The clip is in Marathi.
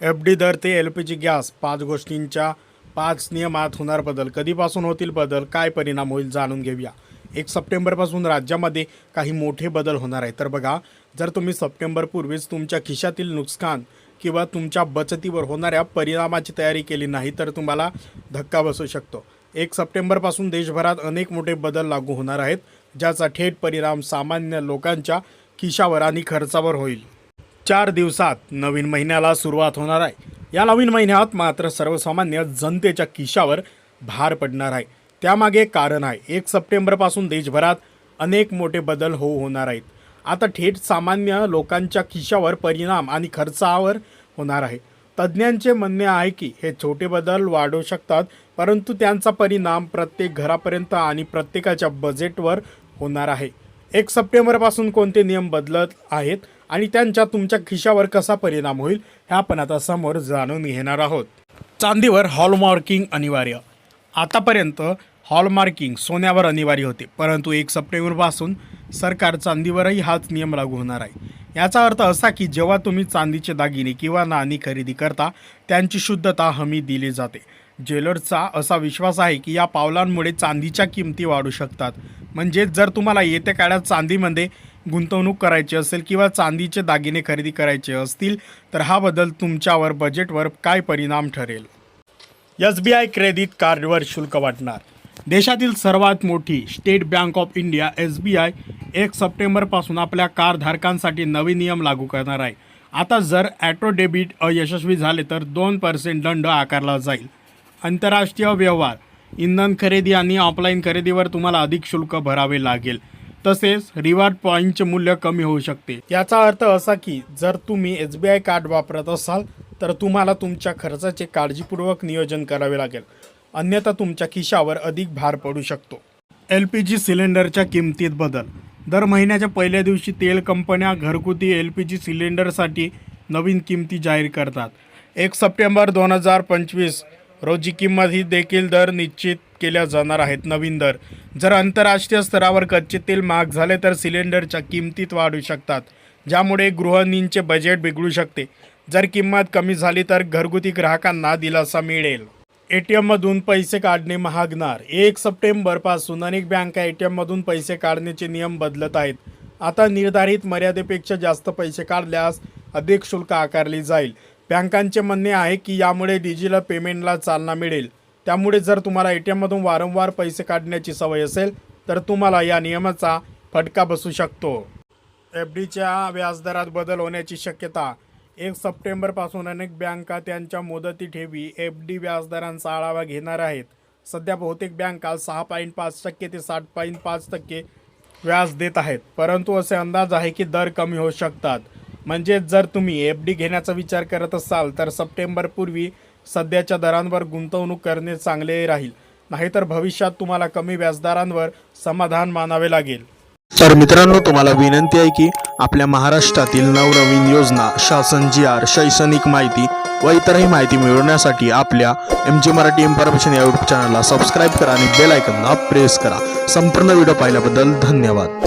एफ डी दर ते एल पी जी गॅस पाच गोष्टींच्या पाच नियमात होणार बदल. कधीपासून होतील बदल? काय परिणाम होईल जाणून घेऊया. एक सप्टेंबरपासून राज्यामध्ये काही मोठे बदल होणार आहे तर बघा जर तुम्ही सप्टेंबरपूर्वीच तुमच्या खिशातील नुकसान किंवा तुमच्या बचतीवर होणाऱ्या परिणामाची तयारी केली नाही तर तुम्हाला धक्का बसू शकतो. एक सप्टेंबरपासून देशभरात अनेक मोठे बदल लागू होणार आहेत ज्याचा थेट परिणाम सामान्य लोकांच्या खिशावर आणि खर्चावर होईल. चार दिवसात नवीन महिन्याला सुरुवात होणार आहे. या नवीन महिन्यात मात्र सर्वसामान्य जनतेच्या खिशावर भार पडणार आहे. त्यामागे कारण आहे. एक सप्टेंबरपासून देशभरात अनेक मोठे बदल होऊ होणार आहेत. आता थेट सामान्य लोकांच्या खिशावर परिणाम आणि खर्चावर होणार आहे. तज्ज्ञांचे म्हणणे आहे की हे छोटे बदल वाढू शकतात परंतु त्यांचा परिणाम प्रत्येक घरापर्यंत आणि प्रत्येकाच्या बजेटवर होणार आहे. एक सप्टेंबरपासून कोणते नियम बदलत आहेत? आणि त्यांच्या तुमच्या खिशावर कसा परिणाम होईल हे आपण आता समोर जाणून घेणार आहोत. चांदीवर हॉलमार्किंग अनिवार्य. आतापर्यंत हॉलमार्किंग सोन्यावर अनिवार्य होते परंतु एक सप्टेंबरपासून सरकार चांदीवरही हाच नियम लागू होणार आहे. याचा अर्थ असा की जेव्हा तुम्ही चांदीचे दागिने किंवा नाणी खरेदी करता त्यांची शुद्धता हमी दिली जाते. ज्वेलर्सचा असा विश्वास आहे की या पावलांमुळे चांदीच्या किमती वाढू शकतात. म्हणजेच जर तुम्हाला येत्या काळात चांदीमध्ये गुंतवणूक करायची असेल किंवा चांदीचे दागिने खरेदी करायचे असतील तर हा बदल तुमच्यावर बजेटवर काय परिणाम ठरेल? एस बी आय क्रेडिट कार्डवर शुल्क वाटणार. देशातील सर्वात मोठी state bank of India S B I एक सप्टेंबरपासून आपल्या कारधारकांसाठी नवे नियम लागू करणार आहे. आता जर ॲटो डेबिट अयशस्वी झाले तर दोन पर्सेंट दंड आकारला जाईल. आंतरराष्ट्रीय व्यवहार इंधन खरेदी आणि ऑफलाईन खरेदीवर तुम्हाला अधिक शुल्क भरावे लागेल. तसेच रिवॉर्ड पॉईंटचे मूल्य कमी होऊ शकते. याचा अर्थ असा की जर तुम्ही एस बी आय कार्ड वापरत असाल तर तुम्हाला तुमच्या खर्चाचे काळजीपूर्वक नियोजन करावे लागेल. अन्यथा तुमच्या खिशावर अधिक भार पडू शकतो. एल पी जी सिलेंडरच्या किमतीत बदल. दर महिन्याच्या पहिल्या दिवशी तेल कंपन्या घरगुती एल पी जी सिलेंडरसाठी नवीन किमती जाहीर करतात. एक सप्टेंबर दोन हजार पंचवीस रोजी किंमत ही देखील दर निश्चित केल्या जाणार आहेत. नवीन दर. जर आंतरराष्ट्रीय स्तरावर कच्चे तेल महाग झाले तर सिलेंडरच्या किमतीत वाढू शकतात. ज्यामुळे गृहिणींचे बजेट बिघडू शकते. जर किंमत कमी झाली तर घरगुती ग्राहकांना दिलासा मिळेल. ए टी एममधून पैसे काढणे महागणार. एक सप्टेंबरपासून अनेक बँका ए टी एममधून पैसे काढण्याचे नियम बदलत आहेत. आता निर्धारित मर्यादेपेक्षा जास्त पैसे काढल्यास अधिक शुल्क आकारली जाईल. बँकांचे म्हणणे आहे की यामुळे डिजिटल पेमेंटला चालना मिळेल. त्यामुळे जर तुम्हाला ए टी एममधून वारंवार पैसे काढण्याची सवय असेल तर तुम्हाला या नियमाचा फटका बसू शकतो. एफ डीच्या व्याजदरात बदल होण्याची शक्यता. एक सप्टेंबरपासून अनेक बँका त्यांच्या मुदती ठेवी एफ डी व्याजदरांचा आढावा घेणार आहेत. सध्या बहुतेक बँका सहा पॉईंट पाच टक्के ते सात पॉईंट पाच टक्के व्याज देत आहेत. परंतु असे अंदाज आहे की दर कमी होऊ शकतात. म्हणजेच जर तुम्ही एफ डी घेण्याचा विचार करत असाल तर सप्टेंबरपूर्वी सध्याच्या दरांवर गुंतवणूक करणे चांगले राहील. नाहीतर भविष्यात तुम्हाला कमी व्याजदरांवर समाधान मानावे लागेल. तर मित्रांनो तुम्हाला विनंती आहे की आपल्या महाराष्ट्रातील नवनवीन योजना शासन जी आर शैक्षणिक माहिती व इतरही माहिती मिळवण्यासाठी आपल्या एम जी मराठी इन्फॉर्मेशन या यूट्यूब चॅनलला सबस्क्राईब करा आणि बेल आयकनला प्रेस करा. संपूर्ण व्हिडिओ पाहिल्याबद्दल धन्यवाद.